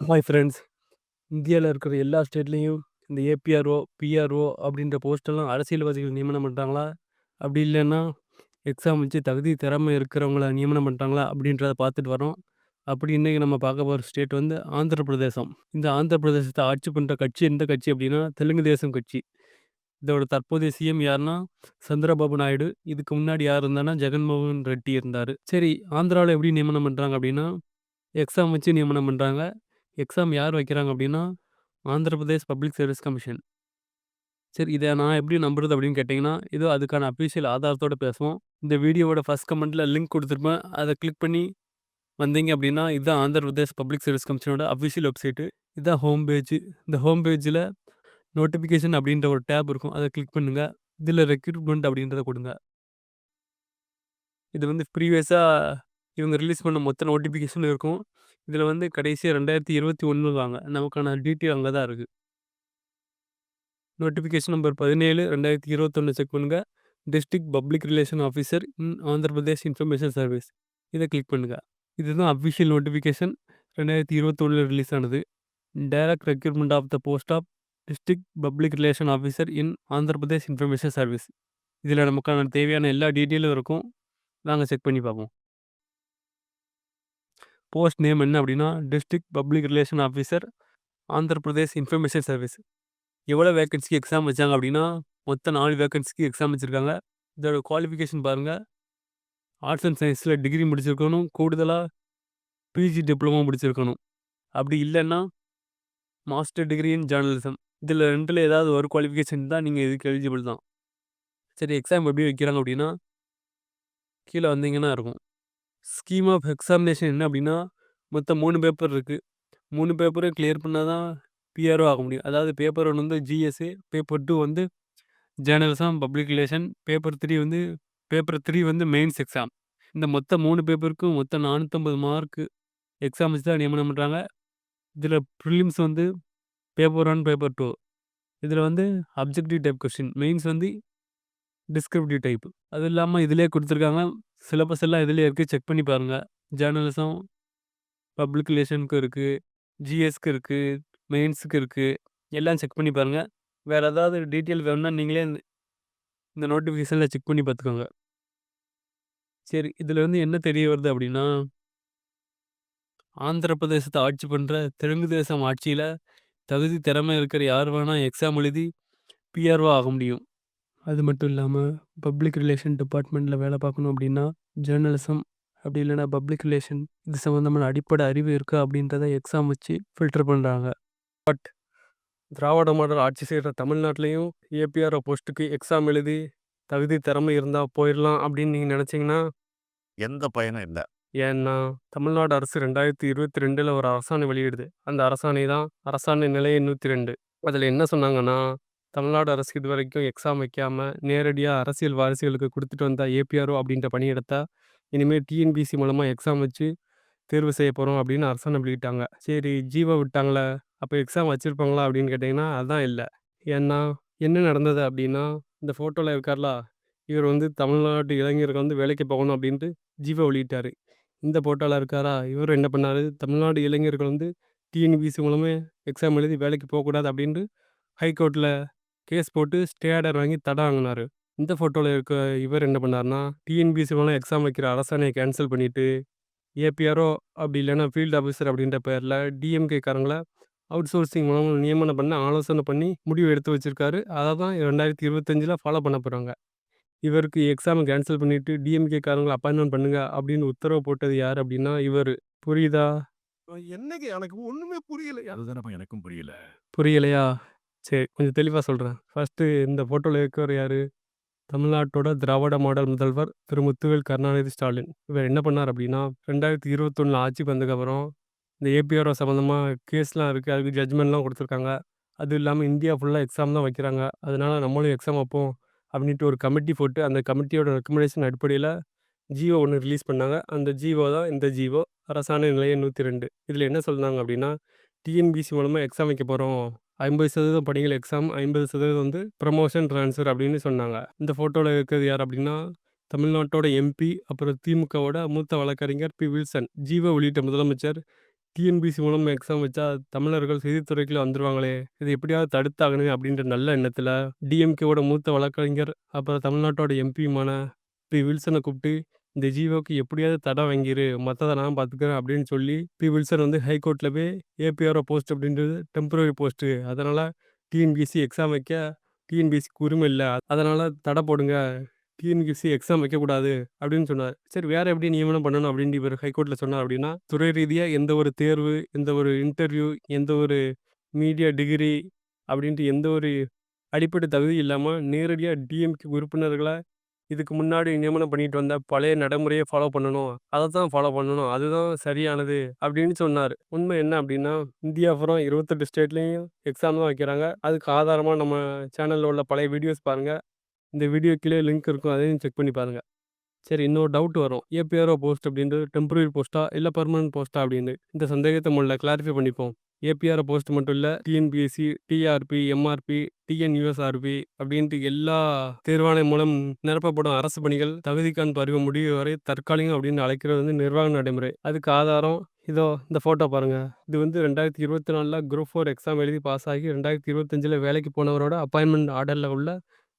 Hi friends இந்தியாவில் இருக்கிற எல்லா ஸ்டேட்லேயும் இந்த ஏபிஆர்ஓ பிஆர்ஓ அப்படின்ற போஸ்டெல்லாம் அரசியல்வாதிகள் நியமனம் பண்ணுறாங்களா அப்படி இல்லைன்னா எக்ஸாம் வச்சு தகுதி திறமை இருக்கிறவங்கள நியமனம் பண்ணுறாங்களா அப்படின்றத பார்த்துட்டு வரோம் அப்படி இன்றைக்கி நம்ம பார்க்க போகிற ஸ்டேட் வந்து ஆந்திர பிரதேசம். இந்த ஆந்திர பிரதேசத்தை ஆட்சி பண்ணுற கட்சி எந்த கட்சி அப்படின்னா தெலுங்கு தேசம் கட்சி. இதோட தற்போதைய சிஎம் யாருன்னா சந்திரபாபு நாயுடு. இதுக்கு முன்னாடி யார் இருந்தானா ஜெகன்மோகன் ரெட்டி இருந்தார். சரி ஆந்திராவில் எப்படி நியமனம் பண்ணுறாங்க அப்படின்னா எக்ஸாம் வச்சு நியமனம் பண்ணுறாங்க எக்ஸாம் யார் வைக்கிறாங்க அப்படின்னா Andhra Pradesh public service commission. சரி இதை நான் எப்படி நம்புறது அப்படின்னு கேட்டிங்கன்னா இதோ அதுக்கான அஃபீஷியல் ஆதாரத்தோடு பேசுவோம். இந்த வீடியோவோட ஃபஸ்ட் கமெண்ட்டில் லிங்க் கொடுத்துருப்பேன். அதை கிளிக் பண்ணி வந்தீங்க அப்படின்னா இதுதான் ஆந்திர பிரதேஷ் பப்ளிக் சர்வீஸ் கமிஷனோட அஃபிஷியல் வெப்சைட்டு. இதுதான் ஹோம் பேஜ். இந்த ஹோம் பேஜில் நோட்டிஃபிகேஷன் அப்படின்ற ஒரு டேப் இருக்கும். அதை கிளிக் பண்ணுங்கள் இதில் ரெக்ரூட்மெண்ட் அப்படின்றத கொடுங்க. இது வந்து ப்ரீவியஸாக இவங்க ரிலீஸ் பண்ண மொத்த நோட்டிஃபிகேஷனும் இருக்கும். இதில் வந்து கடைசியாக ரெண்டாயிரத்தி இருபத்தி ஒன்று வாங்க. நமக்கான டீட்டெயில் அங்கே தான் இருக்குது நோட்டிஃபிகேஷன் நம்பர் பதினேழு ரெண்டாயிரத்தி இருபத்தொன்று செக் பண்ணுங்கள் district public relation officer in Andhra Pradesh information service இதை கிளிக் பண்ணுங்கள் இதுதான் அஃபிஷியல் நோட்டிஃபிகேஷன் ரெண்டாயிரத்தி இருபத்தொன்னில் ரிலீஸ் ஆனது. Direct recruitment of the post of district public relation officer in Andhra Pradesh information service இதில் நமக்கான தேவையான எல்லா டீட்டெயிலும் இருக்கும். நாங்கள் செக் பண்ணி பார்ப்போம். போஸ்ட் நேம் என்ன அப்படின்னா district public relation officer Andhra Pradesh information service. எவ்வளோ வேகன்சிக்கு எக்ஸாம் வச்சாங்க அப்படின்னா மொத்தம் நாலு வேகன்சிக்கு எக்ஸாம் வச்சுருக்காங்க. இதோட குவாலிஃபிகேஷன் பாருங்கள் ஆர்ட்ஸ் அண்ட் சயின்ஸில் டிகிரி முடிச்சிருக்கணும். கூடுதலாக பிஜி டிப்ளமோ முடிச்சிருக்கணும். அப்படி இல்லைன்னா மாஸ்டர் டிகிரி இன் ஜேர்னலிசம். இதில் ரெண்டில் ஏதாவது ஒரு குவாலிஃபிகேஷன் தான் நீங்கள் இதுக்கு எலிஜிபிள் தான். சரி எக்ஸாம் எப்படி வைக்கிறாங்க அப்படின்னா கீழே வந்தீங்கன்னா இருக்கும். ஸ்கீம் ஆஃப் எக்ஸாமினேஷன் என்ன அப்படின்னா மொத்தம் மூணு பேப்பர் இருக்குது மூணு பேப்பரும் கிளியர் பண்ணால் தான் பிஆர்ஓ ஆக முடியும். அதாவது பேப்பர் ஒன்று வந்து ஜிஎஸ்ஏ பேப்பர் டூ வந்து journalism public relation paper three வந்து பேப்பர் த்ரீ வந்து மெயின்ஸ் எக்ஸாம் இந்த மொத்த மூணு பேப்பருக்கும் மொத்தம் நானூற்றம்பது மார்க்கு எக்ஸாம் வச்சு தான் நியமனம் பண்ணுறாங்க இதில் ப்ரிலிம்ஸ் வந்து பேப்பர் ஒன் பேப்பர் டூ இதில் வந்து அப்ஜெக்டிவ் டைப் கொஸ்டின் மெயின்ஸ் வந்து டிஸ்கிரிப்டிவ் டைப் அது இல்லாமல் இதிலே கொடுத்துருக்காங்க சிலபஸ் எல்லாம் இதுலேயே இருக்குது செக் பண்ணி பாருங்கள் ஜேர்னலிசம் பப்ளிக் ரிலேஷனுக்கு இருக்குது ஜிஎஸ்க்கு இருக்குது மெயின்ஸுக்கு இருக்குது எல்லாம் செக் பண்ணி பாருங்கள் வேறு ஏதாவது டீட்டெயில் வேணும்னா நீங்களே இந்த நோட்டிஃபிகேஷனில் செக் பண்ணி பார்த்துக்கோங்க. சரி இதில் வந்து என்ன தெரிய வருது அப்படின்னா ஆந்திர பிரதேசத்தை ஆட்சி பண்ணுற தெலுங்கு தேசம் ஆட்சியில் தகுதி திறமை இருக்கிற யார் வேணால் எக்ஸாம் எழுதி பிஆர்ஓ ஆக முடியும். அது மட்டும் இல்லாமல் பப்ளிக் ரிலேஷன் டிபார்ட்மெண்ட்டில் வேலை பார்க்கணும் அப்படின்னா ஜேர்னலிசம் அப்படி இல்லைனா பப்ளிக் ரிலேஷன் இது சம்மந்தமான அடிப்படை அறிவு இருக்கா அப்படின்றத எக்ஸாம் வச்சு ஃபில்டர் பண்ணுறாங்க பட் திராவிட மாடல் ஆட்சி செய்கிற தமிழ்நாட்டிலையும் ஏபிஆர் போஸ்ட்டுக்கு எக்ஸாம் எழுதி தகுதி திறமை இருந்தால் போயிடலாம் அப்படின்னு நீங்கள் நினச்சிங்கன்னா எந்த பயனும் இல்லை. ஏன்னா தமிழ்நாடு அரசு ரெண்டாயிரத்தி இருபத்தி ரெண்டில் ஒரு அரசாணை வெளியிடுது. அந்த அரசாணை தான் அரசாணை நிலைய நூற்றி ரெண்டு. அதில் என்ன சொன்னாங்கன்னா தமிழ்நாடு அரசு இது வரைக்கும் எக்ஸாம் வைக்காமல் நேரடியாக அரசியல் வாரிசுகளுக்கு கொடுத்துட்டு வந்தால் ஏபிஆர்ஓ அப்படின்ற பணியிடத்தை இனிமேல் டிஎன்பிசி மூலமாக எக்ஸாம் வச்சு தேர்வு செய்ய போகிறோம் அப்படின்னு அரசாணை நம்பிக்கிட்டாங்க. சரி ஜீவோ விட்டாங்களே? அப்போ எக்ஸாம் வச்சுருப்பாங்களா அப்படின்னு கேட்டிங்கன்னா அதான் இல்லை. ஏன்னா என்ன நடந்தது அப்படின்னா இந்த ஃபோட்டோவில் இருக்கார்லா இவர் வந்து தமிழ்நாட்டு இளைஞர்கள் வந்து வேலைக்கு போகணும் அப்படின்ட்டு ஜீவோ வெளியிட்டார். இந்த ஃபோட்டோவில் இருக்காரா? இவர் என்ன பண்ணார்? தமிழ்நாடு இளைஞர்கள் வந்து டிஎன்பிசி மூலமே எக்ஸாம் எழுதி வேலைக்கு போகக்கூடாது அப்படின்ட்டு ஹைகோர்ட்டில் கேஸ் போட்டு ஸ்டே ஆர்டர் வாங்கி தடை வாங்கினார். இந்த ஃபோட்டோவில் இருக்க இவர் என்ன பண்ணார்னா டிஎன்பிசி மூலம் எக்ஸாம் வைக்கிற அரசாணையை கேன்சல் பண்ணிவிட்டு ஏபிஆரோ அப்படி இல்லைன்னா ஃபீல்டு ஆஃபீஸர் அப்படின்ற பேரில் டிஎம்கே காரங்களை அவுட் சோர்சிங் மூலம் நியமனம் பண்ண ஆலோசனை பண்ணி முடிவு எடுத்து வச்சுருக்காரு. அதை தான் ரெண்டாயிரத்தி இருபத்தஞ்சில் ஃபாலோ பண்ண போகிறாங்க இவருக்கு எக்ஸாமை கேன்சல் பண்ணிவிட்டு டிஎம்கே காரங்களை அப்பாயின்மெண்ட் பண்ணுங்க அப்படின்னு உத்தரவு போட்டது யார் அப்படின்னா இவர். புரியுதா? என்னங்க எனக்கு ஒண்ணுமே புரியல. அதுதானப்பா எனக்கும் புரியல. புரியலையா? சரி கொஞ்சம் தெளிவாக சொல்கிறேன் ஃபஸ்ட்டு இந்த ஃபோட்டோவில் இருக்கிறவர் யார்? தமிழ்நாட்டோட திராவிட மாடல் முதல்வர் திரு. முத்துவேல் கருணாநிதி ஸ்டாலின். இவர் என்ன பண்ணார் அப்படின்னா ரெண்டாயிரத்தி இருபத்தொன்னில் ஆட்சி வந்ததுக்கப்புறம் இந்த ஏபிஆர் சம்மந்தமாக கேஸ்லாம் இருக்குது அதுக்கு ஜட்ஜ்மெண்ட்லாம் கொடுத்துருக்காங்க. அது இல்லாமல் இந்தியா ஃபுல்லாக எக்ஸாம் தான் வைக்கிறாங்க. அதனால நம்மளும் எக்ஸாம் வைப்போம் அப்படின்ட்டு ஒரு கமிட்டி போட்டு அந்த கமிட்டியோட ரெக்கமெண்டேஷன் அடிப்படையில் ஜியோ ஒன்று ரிலீஸ் பண்ணாங்க. அந்த ஜியோ தான் இந்த ஜியோ அரசாணை நிலையம் நூற்றி ரெண்டு. இதில் என்ன சொல்கிறாங்க அப்படின்னா டிஎன்பிசி மூலமாக எக்ஸாம் வைக்க போகிறோம் ஐம்பது சதவீதம் படிகள் எக்ஸாம் ஐம்பது சதவீதம் வந்து ப்ரமோஷன் ட்ரான்ஸ்ஃபர் அப்படின்னு சொன்னாங்க இந்த ஃபோட்டோவில் இருக்கிறது யார் அப்படின்னா தமிழ்நாட்டோட எம்பி அப்புறம் திமுகவோட மூத்த வழக்கறிஞர் பி வில்சன் ஜீவ உள்ளிட்ட முதலமைச்சர் டிஎன்பிஎஸ்சி மூலம் எக்ஸாம் வச்சா தமிழர்கள் செய்தித்துறைக்குள்ள வந்துருவாங்களே! இது எப்படியாவது தடுத்தாகணுமே அப்படின்ற நல்ல எண்ணத்தில் டிஎம்கேவோட மூத்த வழக்கறிஞர், அப்புறம் தமிழ்நாட்டோட எம்பியுமான பி. வில்சனை கூப்பிட்டு இந்த ஜீவோக்கு எப்படியாவது தடை வாங்கிரு. மற்றதை நான் பார்த்துக்கிறேன் அப்படின்னு சொல்லி, பி. வில்சன் வந்து ஹைகோர்ட்டில் போய் ஏபிஆர்ஓ போஸ்ட் அப்படின்றது டெம்பரரி போஸ்ட்டு. அதனால் டிஎன்பிஎஸ்சி எக்ஸாம் வைக்க டிஎன்பிஎஸ்சிக்கு உரிமை இல்லை அதனால் தடை போடுங்க. டிஎன்பிஎஸ்சி எக்ஸாம் வைக்கக்கூடாது அப்படின்னு சொன்னார் சரி வேற எப்படி நியமனம் பண்ணணும் அப்படின்னு இவர் ஹைகோர்ட்டில் சொன்னார் அப்படின்னா, துறை ரீதியாக எந்த ஒரு தேர்வு, எந்த ஒரு இன்டர்வியூ, எந்த ஒரு மீடியா டிகிரி அப்படின்ட்டு எந்த ஒரு அடிப்படை தகுதி இல்லாமல் நேரடியாக டிஎம்கே உறுப்பினர்களை இதுக்கு முன்னாடி நியமனம் பண்ணிட்டு வந்த பழைய நடைமுறையை ஃபாலோ பண்ணணும். அதை தான் ஃபாலோ பண்ணணும். அதுதான் சரியானது அப்படின்னு சொன்னார் உண்மை என்ன அப்படின்னா, இந்தியா பூரா இருபத்தெட்டு ஸ்டேட்லேயும் எக்ஸாம் தான் வைக்கிறாங்க. அதுக்கு ஆதாரமாக நம்ம சேனலில் உள்ள பழைய வீடியோஸ் பாருங்கள் இந்த வீடியோ கீழே லிங்க் இருக்கும். அதையும் செக் பண்ணி பாருங்கள் சரி இன்னொரு டவுட் வரும். ஏபிஆர்ஓ போஸ்ட் அப்படின்றது டெம்பரரி போஸ்ட்டா? இல்லை பர்மனன்ட் போஸ்ட்டா அப்படின்னு. இந்த சந்தேகத்தை முதல்ல கிளாரிஃபை பண்ணிப்போம். ஏபிஆர் போஸ்ட் மட்டும் இல்லை டிஎன்பிஎஸ்சி, டிஆர்பி, எம்ஆர்பி, டிஎன்யூஎஸ்ஆர்பி அப்படின்ட்டு எல்லா தேர்வாணையம் மூலம் நிரப்பப்படும் அரசு பணிகள் தகுதிக்கான் பருவம் முடிவு வரை தற்காலிகம் அப்படின்னு அழைக்கிறது வந்து நிர்வாக நடைமுறை. அதுக்கு ஆதாரம் இதோ இந்த ஃபோட்டோ பாருங்க. இது வந்து 2024ல குரூப் ஃபோர் எக்ஸாம் எழுதி பாஸ் ஆகி 2025ல வேலைக்கு போனவரோட அப்பாயின்மெண்ட் ஆர்டரில் உள்ள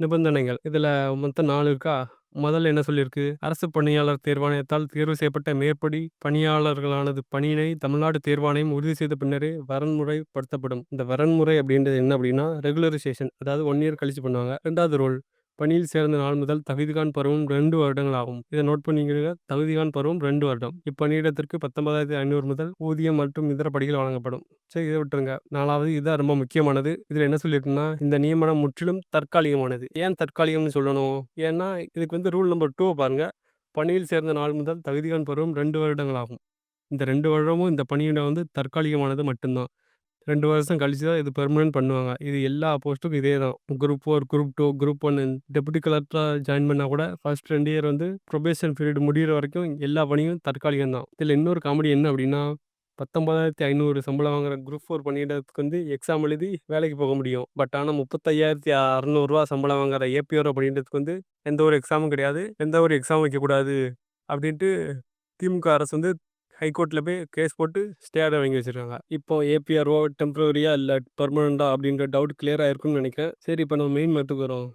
நிபந்தனைகள். இதில் மொத்தம் நாலு இருக்கா? முதல்ல என்ன சொல்லியிருக்கு? அரசு பணியாளர் தேர்வாணையத்தால் தேர்வு செய்யப்பட்ட மேற்படி பணியாளர்களானது பணியினை தமிழ்நாடு தேர்வாணையம் உறுதி செய்த பின்னரே வரன்முறைப்படுத்தப்படும். இந்த வரன்முறை அப்படின்றது என்ன அப்படின்னா, ரெகுலரைசேஷன் அதாவது ஒன் இயர் கழிச்சு பண்ணுவாங்க. ரெண்டாவது ரோல் பணியில் சேர்ந்த நாள் முதல் தகுதிகாண் பருவம் 2 வருடங்கள் ஆகும். இதை நோட் பண்ணிக்கிறீங்க. தகுதிகாண் பருவம் 2 வருடம். இப்பணியிடத்திற்கு 19,500 முதல் ஊதியம் மற்றும் இதர படிகள் வழங்கப்படும். சரி இதை விட்டுருங்க. 4வது இதுதான் ரொம்ப முக்கியமானது. இதுல என்ன சொல்லியிருக்குன்னா, இந்த நியமனம் முற்றிலும் தற்காலிகமானது. ஏன் தற்காலிகம்னு சொல்லணும்? ஏன்னா இதுக்கு வந்து ரூல் நம்பர் டூ பாருங்க. பணியில் சேர்ந்த நாள் முதல் தகுதிகாண் பருவம் 2 வருடங்கள் ஆகும். இந்த 2 வருடமும் இந்த பணியிடம் வந்து தற்காலிகமானது மட்டும்தான் 2 வருஷம் கழிச்சு தான் இது பெர்மனன்ட் பண்ணுவாங்க. இது எல்லா போஸ்ட்டுக்கும் இதே தான். குரூப் 4, குரூப் 2, குரூப் 1 டெப்யூட்டி கலெக்டரா ஜாயின் பண்ணா கூட ஃபர்ஸ்ட் 2 இயர் வந்து புரொபேஷன் பீரியட் முடியிற வரைக்கும் எல்லா பணியும் தற்காலிகம் தான். இதுல இன்னொரு காமெடி என்ன அப்படின்னா, 19,500 சம்பளம் வாங்குற குரூப் 4 பணியிடத்துக்கு வந்து எக்ஸாம் எழுதி வேலைக்கு போக முடியும். பட் ஆனா ரூ. 35,600 சம்பளம் வாங்குற ஏபிஆர்ஓ பணியிடத்துக்கு வந்து எந்த ஒரு எக்ஸாமும் கிடையாது. எந்த ஒரு எக்ஸாமும் வைக்கக்கூடாது அப்படின்ட்டு திமுக அரசு வந்து ஹைகோர்ட்டில் போய் கேஸ் போட்டு ஸ்டே ஆர்டர் வாங்கி வச்சிருக்காங்க. இப்போ ஏபிஆர்ஓ டெம்பரரியா இல்லை பெர்மனன்ட்டா அப்படின்ற டவுட் கிளியர் ஆயிருக்கும்னு நினைக்கிறேன். சரி இப்போ நம்ம மெயின் மேட்டருக்கு வரோம்.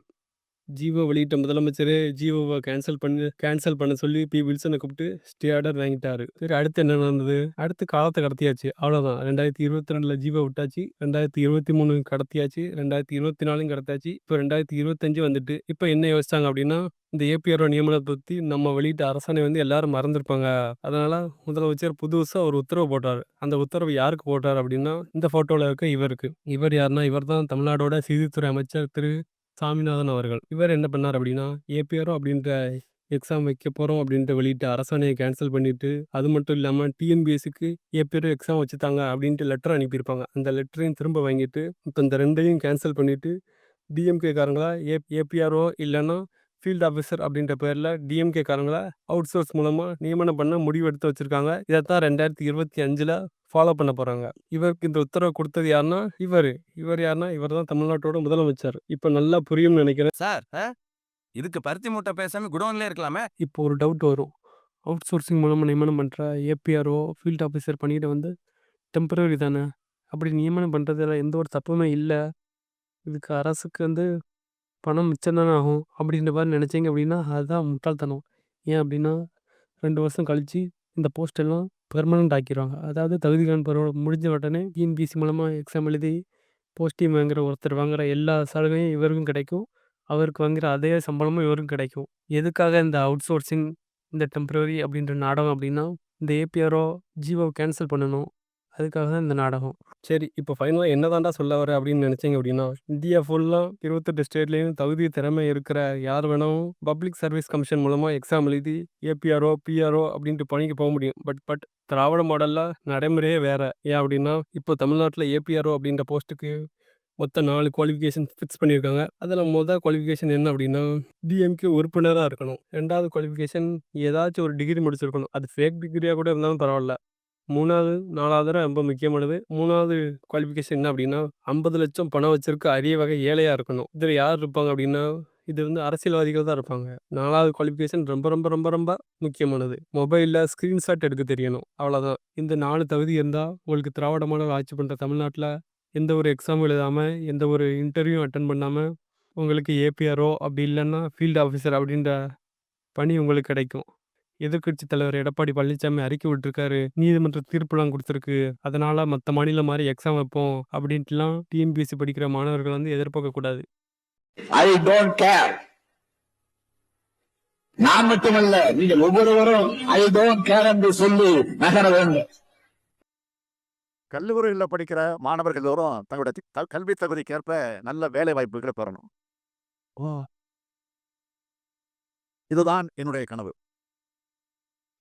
ஜீவோ வெளியிட்ட முதலமைச்சரே ஜிஓவ கேன்சல் பண்ணி கேன்சல் பண்ண சொல்லி பி. வில்சனை கூப்பிட்டு ஸ்டே ஆர்டர் வாங்கிட்டாரு. சரி அடுத்து என்ன நடந்தது? அடுத்து காலத்தை கடத்தியாச்சு. அவ்வளோதான். 2022ல ஜிஓ விட்டாச்சு. 2023 கடத்தியாச்சு. 2024யும் கடத்தாச்சு. இப்போ 2025 வந்துட்டு. இப்போ என்ன யோசிச்சாங்க அப்படின்னா, இந்த ஏபிஆர் நியமனத்தை பற்றி நம்ம வெளியிட்ட அரசாணை வந்து எல்லாரும் மறந்துருப்பாங்க அதனால முதலமைச்சர் புதுசாக ஒரு உத்தரவு போட்டார் அந்த உத்தரவு யாருக்கு போட்டார் அப்படின்னா, இந்த ஃபோட்டோவில் இருக்க இவருக்கு. இவர் யாருன்னா, இவர் தான் தமிழ்நாடோட செய்தித்துறை அமைச்சர் திரு. சாமிநாதன் அவர்கள். இவர் என்ன பண்ணார் அப்படின்னா, ஏபிஆரோ அப்படின்ற எக்ஸாம் வைக்க போறோம் அப்படின்ட்டு வெளியிட்ட அரசாணைய கேன்சல் பண்ணிட்டு, அது மட்டும் இல்லாம டிஎன்பிஎஸ்சிக்கு ஏபிஆரோ எக்ஸாம் வச்சுட்டாங்க அப்படின்ட்டு லெட்டர் அனுப்பியிருப்பாங்க. அந்த லெட்டரையும் திரும்ப வாங்கிட்டு, இப்ப இந்த 2யும் கேன்சல் பண்ணிட்டு, டிஎம்கே காரங்களா ஏ ஏபிஆரோ இல்லன்னா ஃபீல்ட் ஆஃபீசர் அப்படின்ற பேரில் டிஎம்கே காரங்கள அவுட் சோர்ஸ் மூலமா நியமனம் பண்ண முடிவு எடுத்து வச்சிருக்காங்க. இருபத்தி 2025ல ஃபாலோ பண்ண போறாங்க. இவருக்கு இந்த உத்தரவு குடுத்தது யாருன்னா, இவரு. இவர் யாருன்னா, இவர் தான் தமிழ்நாட்டோட முதலமைச்சர். இப்ப நல்லா புரியும்னு நினைக்கிறேன். சார் அ இதுக்கு பருத்தி மூட்டை பேசாம குடோன்லயே இருக்கலாமே. இப்போ ஒரு டவுட் வரும். அவுட் சோர்சிங் மூலமா நியமனம் பண்ற ஏபிஆர்ஓ, ஃபீல்ட் ஆஃபீசர் பணியிடம் வந்து டெம்பரரி தானே. அப்படி நியமனம் பண்றதுல எந்த ஒரு தப்புமே இல்ல. இதுக்கு அரசுக்கு வந்து பணம் மிச்சம் தானே ஆகும். அப்படின்ற மாரி நினைச்சீங்க அப்படின்னா, அதுதான் முட்டாள்தனம். ஏன் அப்படின்னா, 2 வருஷம் கழிச்சு இந்த போஸ்ட் எல்லாம் பெர்மனன்ட் ஆக்கிருவாங்க. அதாவது தகுதிகாண் பருவம் முடிஞ்ச உடனே டிஎன்பிஎஸ்சி மூலமா எக்ஸாம் எழுதி போஸ்டிங் வாங்குற ஒருத்தர் வாங்குற எல்லா சலுகையும் இவருக்கும் கிடைக்கும். அவருக்கு வாங்குற அதே சம்பளமும் இவருக்கும் கிடைக்கும். எதுக்காக இந்த அவுட் சோர்சிங், இந்த டெம்பரரி அப்படின்ற நாடகம் அப்படின்னா, இந்த ஏபிஆரோ ஜிஓ கேன்சல் பண்ணணும். அதுக்காக தான் இந்த நாடகம். சரி இப்போ ஃபைனலா என்ன தான்டா சொல்ல வர அப்படின்னு நினைச்சீங்க அப்படின்னா, இந்தியா ஃபுல்லா 28 ஸ்டேட்லயும் தகுதி, திறமை இருக்கிற யார் வேணாலும் பப்ளிக் சர்வீஸ் கமிஷன் மூலமா எக்ஸாம் எழுதி ஏபிஆர்ஓ, பிஆர்ஓ அப்படின்ட்டு பணிக்கு போக முடியும். பட் பட் திராவிட மாடல்ல நடைமுறையே வேற. ஏன் அப்படின்னா, இப்போ தமிழ்நாட்டுல ஏபிஆர்ஓ அப்படின்ற போஸ்ட்டுக்கு மொத்தம் 4 குவாலிஃபிகேஷன் ஃபிக்ஸ் பண்ணியிருக்காங்க. அதில் மொத குவாலிஃபிகேஷன் என்ன அப்படின்னா, டிஎம்கே உறுப்பினரா இருக்கணும். 2வது குவாலிஃபிகேஷன் ஏதாச்சும் ஒரு டிகிரி முடிச்சிருக்கணும். அது ஃபேக் டிகிரியா கூட இருந்தாலும் பரவாயில்ல பரவால்ல. 3வது, 4வது ரொம்ப முக்கியமானது. மூணாவது குவாலிஃபிகேஷன் என்ன அப்படின்னா, 50,00,000 பணம் வச்சிருக்க அரிய வகை ஏழையா இருக்கணும். இதுல யார் இருப்பாங்க அப்படின்னா, இது வந்து அரசியல்வாதிகள் தான் இருப்பாங்க. நாலாவது குவாலிஃபிகேஷன் ரொம்ப ரொம்ப ரொம்ப ரொம்ப முக்கியமானது. மொபைல்ல ஸ்கிரீன்ஷாட் எடுக்க தெரியணும். அவ்வளோதான். இந்த 4 தகுதி இருந்தா, உங்களுக்கு திராவிட மாடல் ஆட்சி பண்ற தமிழ்நாட்டுல எந்த ஒரு எக்ஸாமும் எழுதாம, எந்த ஒரு இன்டர்வியூ அட்டெண்ட் பண்ணாம, உங்களுக்கு ஏபிஆரோ அப்படி இல்லைன்னா ஃபீல்டு ஆஃபீஸர் அப்படின்ற பணி உங்களுக்கு கிடைக்கும். எதிர்க்கட்சித் தலைவர் எடப்பாடி பழனிசாமி அறிக்கை விட்டுருக்காரு. நீதிமன்ற தீர்ப்புலாம் குடுத்துருக்கு. அதனால மத்த மாநிலம் மாரி எக்ஸாம் வைப்போம் அப்படின்ட்டுலாம் டிஎன்பிஎஸ்சி படிக்கிற மாணவர்கள் வந்து எதிர்பார்க்கக்கூடாது. ஐ டோன்ட் கேர் நான் மட்டுமல்ல நீங்கள் ஒவ்வொருவரும் ஐ டோன்ட் கேர் என்று சொல்லி நகர வேண்டும் கல்லூரியில் படிக்கிற மாணவர்கள் எல்லோரும் தங்களுடைய கல்வி தகுதிக்கேற்ப நல்ல வேலை வாய்ப்புகளை பெறணும் இதுதான் என்னுடைய கனவு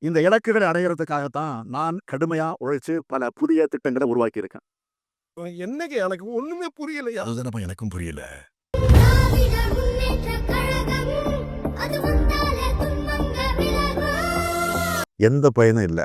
இந்த இலக்குகளை அடையிறதுக்காகத்தான் நான் கடுமையா உழைச்சு பல புதிய திட்டங்களை உருவாக்கி இருக்கேன் என்னங்க எனக்கு ஒண்ணுமே புரியலையா? அதுதானப்பா எனக்கும் புரியல. எந்த பயனும் இல்லை.